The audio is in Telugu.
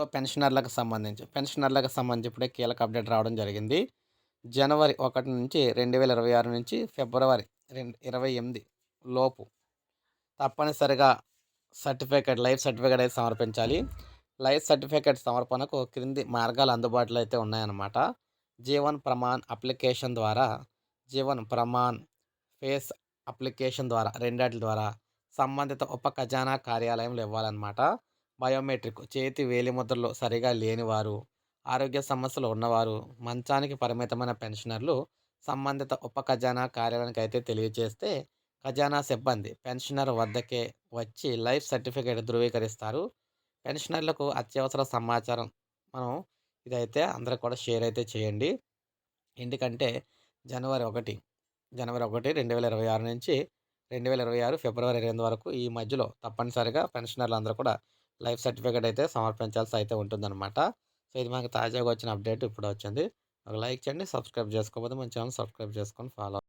లో పెన్షనర్లకు సంబంధించి పెన్షనర్లకు సంబంధించి ఇప్పుడే కీలక అప్డేట్ రావడం జరిగింది. జనవరి ఒకటి నుంచి రెండు వేల ఇరవై ఆరు నుంచి ఫిబ్రవరి రెండు ఇరవై ఎనిమిది లోపు తప్పనిసరిగా సర్టిఫికేట్ లైఫ్ సర్టిఫికేట్ అయితే సమర్పించాలి. లైఫ్ సర్టిఫికేట్ సమర్పణకు క్రింది మార్గాలు అందుబాటులో అయితే ఉన్నాయన్నమాట. జీవన్ ప్రమాణ్ అప్లికేషన్ ద్వారా జీవన్ ప్రమాణ్ ఫేస్ అప్లికేషన్ ద్వారా రెండాటి ద్వారా సంబంధిత ఉప ఖజానా కార్యాలయంలో ఇవ్వాలన్నమాట. బయోమెట్రిక్ చేతి వేలిముద్రలు సరిగా లేనివారు ఆరోగ్య సమస్యలు ఉన్నవారు మంచానికి పరిమితమైన పెన్షనర్లు సంబంధిత ఉప ఖజానా కార్యాలయానికి అయితే తెలియజేస్తే ఖజానా సిబ్బంది పెన్షనర్ వద్దకే వచ్చి లైఫ్ సర్టిఫికేట్ ధృవీకరిస్తారు. పెన్షనర్లకు అత్యవసర సమాచారం మనం ఇదైతే అందరూ కూడా షేర్ అయితే చేయండి. ఎందుకంటే జనవరి ఒకటి జనవరి ఒకటి రెండు వేల ఇరవై ఆరు నుంచి రెండు వేల ఇరవై ఆరు ఫిబ్రవరి ఇరవై ఎనిమిది వరకు ఈ మధ్యలో తప్పనిసరిగా పెన్షనర్లు అందరూ కూడా లైఫ్ సర్టిఫికేట్ అయితే సమర్పించాల్సి అయితే ఉంటుందన్నమాట. సో ఇది మనకి తాజాగా వచ్చిన అప్డేట్ ఇప్పుడు వచ్చింది. ఒక లైక్ చేయండి సబ్స్క్రైబ్ చేసుకోకపోతే మన ఛానల్ సబ్స్క్రైబ్ చేసుకొని ఫాలో